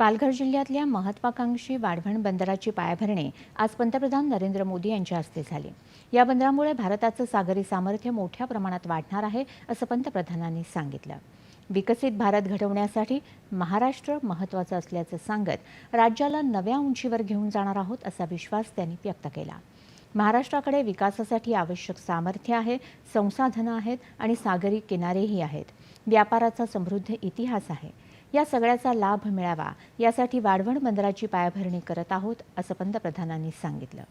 पालघर जिल्ह्यातल्या महत्वाकांक्षी वाढवण बंदराची पायाभरणी आज पंतप्रधान नरेंद्र मोदी यांच्या हस्ते झाली. या बंदरामुळे भारताचं सागरी सामर्थ्य मोठ्या प्रमाणात वाढणार आहे असं पंतप्रधानांनी सांगितलं. विकसित भारत घडवण्यासाठी महाराष्ट्र महत्त्वाचं असल्याचं सांगत राज्याला नव्या उंचीवर घेऊन जाणार आहोत असा विश्वास त्यांनी व्यक्त केला. महाराष्ट्राकडे विकासासाठी आवश्यक सामर्थ्य आहे संसाधनं आहेत आणि सागरी किनारेही आहेत. व्यापाराचा समृद्ध इतिहास आहे. या सगळ्याचा लाभ मिळावा. यासाठी वाढवण बंदराची पायाभरणी करत आहोत असं पंतप्रधानांनी सांगितलं.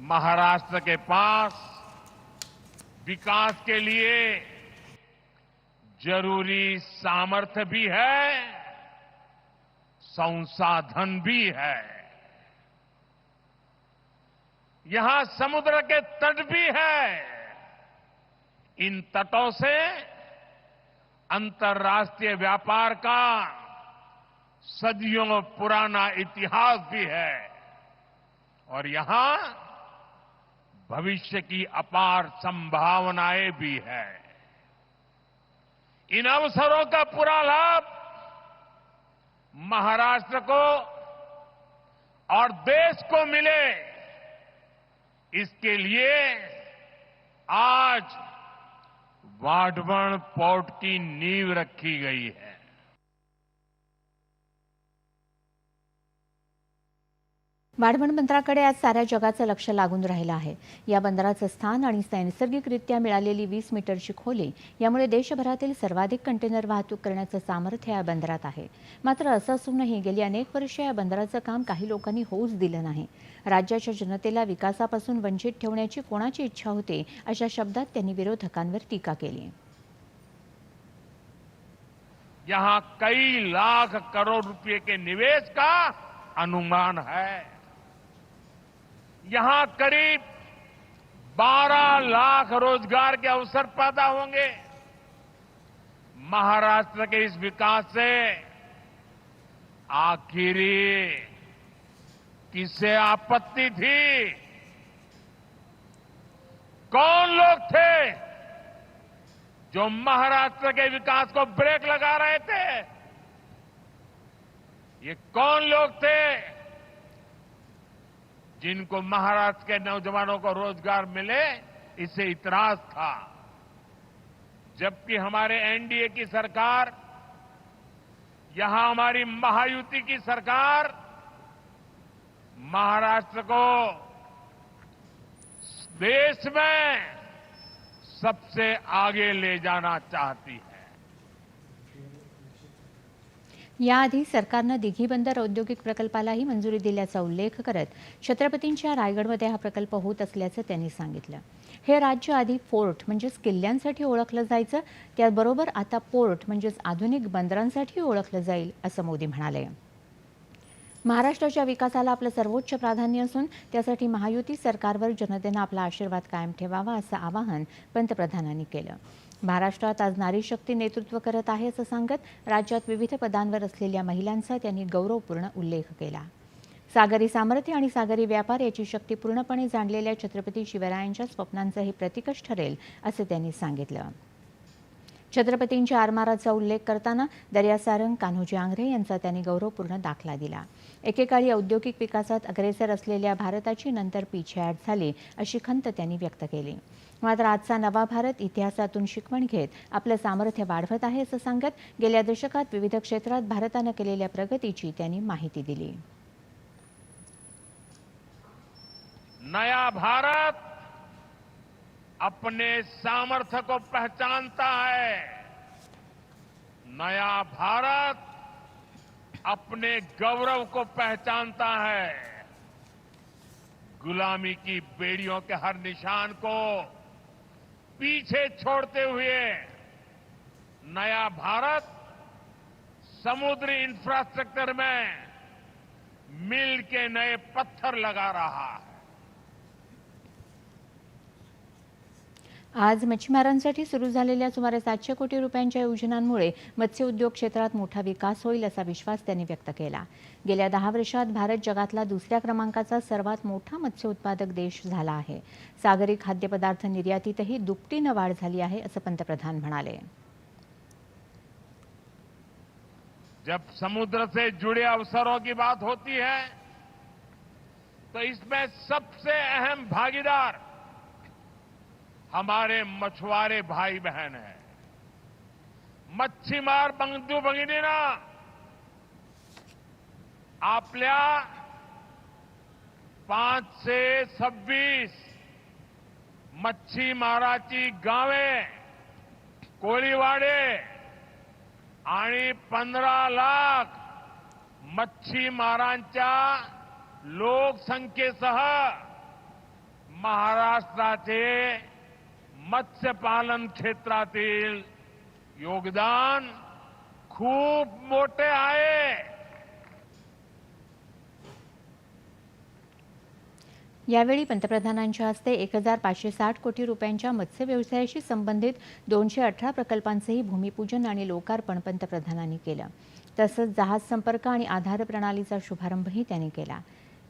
महाराष्ट्र के पास विकास के लिए जरूरी सामर्थ्य भी है संसाधन भी है। यहाँ समुद्र के तट भी है। इन तटों से अंतर्राष्ट्रीय व्यापार का सदियों पुराना इतिहास भी है। और यहाँ भविष्य की अपार संभावनाएँ भी है। इन अवसरों का पूरा लाभ महाराष्ट्र को और देश को मिले। इसके लिए आज वाढवण पोर्ट की नींव रखी गई है। वाढवण बंदराकडे आज साऱ्या जगाचं लक्ष लागून राहिलं आहे. या बंदराचं स्थान आणि नैसर्गिकरित्या मिळालेली वीस मीटरची खोली यामुळे देशभरातील सर्वाधिक कंटेनर वाहतूक करण्याचं सामर्थ्य या बंदरात आहे. मात्र असं असूनही गेली अनेक वर्ष या बंदराचं काम काही लोकांनी होऊच दिलं नाही. राज्याच्या जनतेला विकासापासून वंचित ठेवण्याची कोणाची इच्छा होती अशा शब्दात त्यांनी विरोधकांवर टीका केली. यहां कई लाख करोड़ रुपए के निवेश का अनुमान है। यहाँ करीब 12 लाख रोज़गार के अवसर पैदा होंगे। महाराष्ट्र के इस विकास से आखिरी किसे आपत्ति थी? कौन लोग थे जो महाराष्ट्र के विकास को ब्रेक लगा रहे थे? ये कौन लोग थे जिनको महाराष्ट्र के नौजवानों को रोज़गार मिले, इससे इतराज था। जबकि हमारे एनडीए की सरकार, यहाँ हमारी महायुति की सरकार, महाराष्ट्र को देश में सबसे आगे ले जाना चाहती है। याआधी सरकारनं दिघी बंदर औद्योगिक प्रकल्पालाही मंजुरी दिल्याचा उल्लेख करत छत्रपतींच्या रायगडमध्ये हा प्रकल्प होत असल्याचं त्यांनी सांगितलं. हे राज्य आधी फोर्ट म्हणजेच किल्ल्यांसाठी ओळखलं जायचं त्याबरोबर आता पोर्ट म्हणजेच आधुनिक बंदरांसाठी ओळखलं जाईल असं मोदी म्हणाले. महाराष्ट्राच्या विकासाला आपलं सर्वोच्च प्राधान्य असून त्यासाठी महायुती सरकारवर जनतेनं आपला आशीर्वाद कायम ठेवावा असं आवाहन पंतप्रधानांनी केलं. महाराष्ट्रात आज नारी शक्ती नेतृत्व करत आहे असं सांगत राज्यात विविध पदांवर असलेल्या महिलांचा त्यांनी गौरवपूर्ण उल्लेख केला. सागरी सामर्थ्य आणि सागरी व्यापार याची शक्ती पूर्णपणे जाणलेल्या छत्रपती शिवरायांच्या स्वप्नांचं हे प्रतिकच ठरेल असं त्यांनी सांगितलं. छत्रपतींच्या आरमाराचा उल्लेख करताना दर्यासारंग कान्होजी आंग्रे यांचा त्यांनी गौरवपूर्ण दाखला दिला. एकेकाळी औद्योगिक विकासात अग्रेसर असलेल्या भारताची नंतर पिछेहाट झाली अशी खंत त्यांनी व्यक्त केली. मात्र आजचा नवा भारत इतिहासातून शिकवण घेत आपलं सामर्थ्य वाढवत आहे असं सांगत गेल्या दशकात विविध क्षेत्रात भारतानं केलेल्या प्रगतीची त्यांनी माहिती दिली. नया भारत अपने सामर्थ्य को पहचानता है। नया भारत अपने गौरव को पहचानता है। गुलामी की बेड़ियों के हर निशान को पीछे छोड़ते हुए नया भारत समुद्री इंफ्रास्ट्रक्चर में मिल के नए पत्थर लगा रहा है। आज मच्छीमारांसाठी सुरू झालेल्या सुमारे सातशे कोटी रुपयांच्या योजनांमुळे मत्स्य उद्योग क्षेत्रात मोठा विकास होईल असा विश्वास त्यांनी व्यक्त केला. गेल्या दहा वर्षात भारत जगातला दुसऱ्या क्रमांकाचा सर्वात मोठा मत्स्य उत्पादक देश झाला आहे. सागरी खाद्यपदार्थ निर्यातीतही दुपटीनं वाढ झाली आहे असं पंतप्रधान म्हणाले. जब समुद्र से जुड़े अवसरों की बात होती है तो इसमें सबसे अहम भागीदार हमारे मछुआरे भाई बहन हैं। मच्छीमार बंधू भगिनीना आपल्या पाचशे सव्वीस मच्छीमाराची गावे कोळीवाडे आणि पंधरा लाख मच्छीमारांच्या लोकसंख्येसह महाराष्ट्राचे मत्स्यपालन क्षेत्रातील योगदान खूप मोठे आहे. यावेळी पंतप्रधानांच्या हस्ते एक हजार पाचशे साठ कोटी रुपयांच्या मत्स्य व्यवसायाशी संबंधित दोनशे अठरा प्रकल्पांचंही भूमिपूजन आणि लोकार्पण पंतप्रधानांनी केलं. तसंच जहाज संपर्क आणि आधार प्रणालीचा शुभारंभही त्यांनी केला.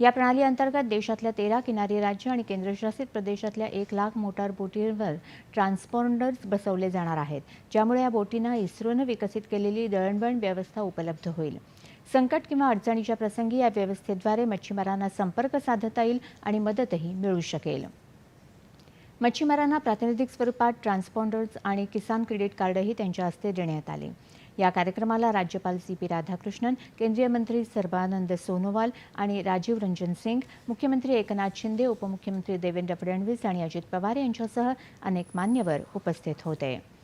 या प्रणाली अंतर्गत देशातल्या तेरा किनारी राज्य आणि केंद्रशासित प्रदेशातल्या एक लाख मोटार बोटींवर ट्रान्सपॉन्डर्स बसवले जाणार आहेत ज्यामुळे या बोटींना इस्रोनं विकसित केलेली दळणवळण व्यवस्था उपलब्ध होईल. संकट किंवा अडचणीच्या प्रसंगी या व्यवस्थेद्वारे मच्छीमारांना संपर्क साधता येईल आणि मदतही मिळू शकेल. मच्छीमारांना प्रातिनिधिक स्वरूपात ट्रान्सपॉन्डर्स आणि किसान क्रेडिट कार्डही त्यांच्या हस्ते देण्यात आले. या कार्यक्रमाला राज्यपाल सी पी राधाकृष्णन केंद्रीय मंत्री सर्बानंद सोनोवाल आणि राजीव रंजन सिंग मुख्यमंत्री एकनाथ शिंदे उपमुख्यमंत्री देवेंद्र फडणवीस आणि अजित पवार यांच्यासह अनेक मान्यवर उपस्थित होते.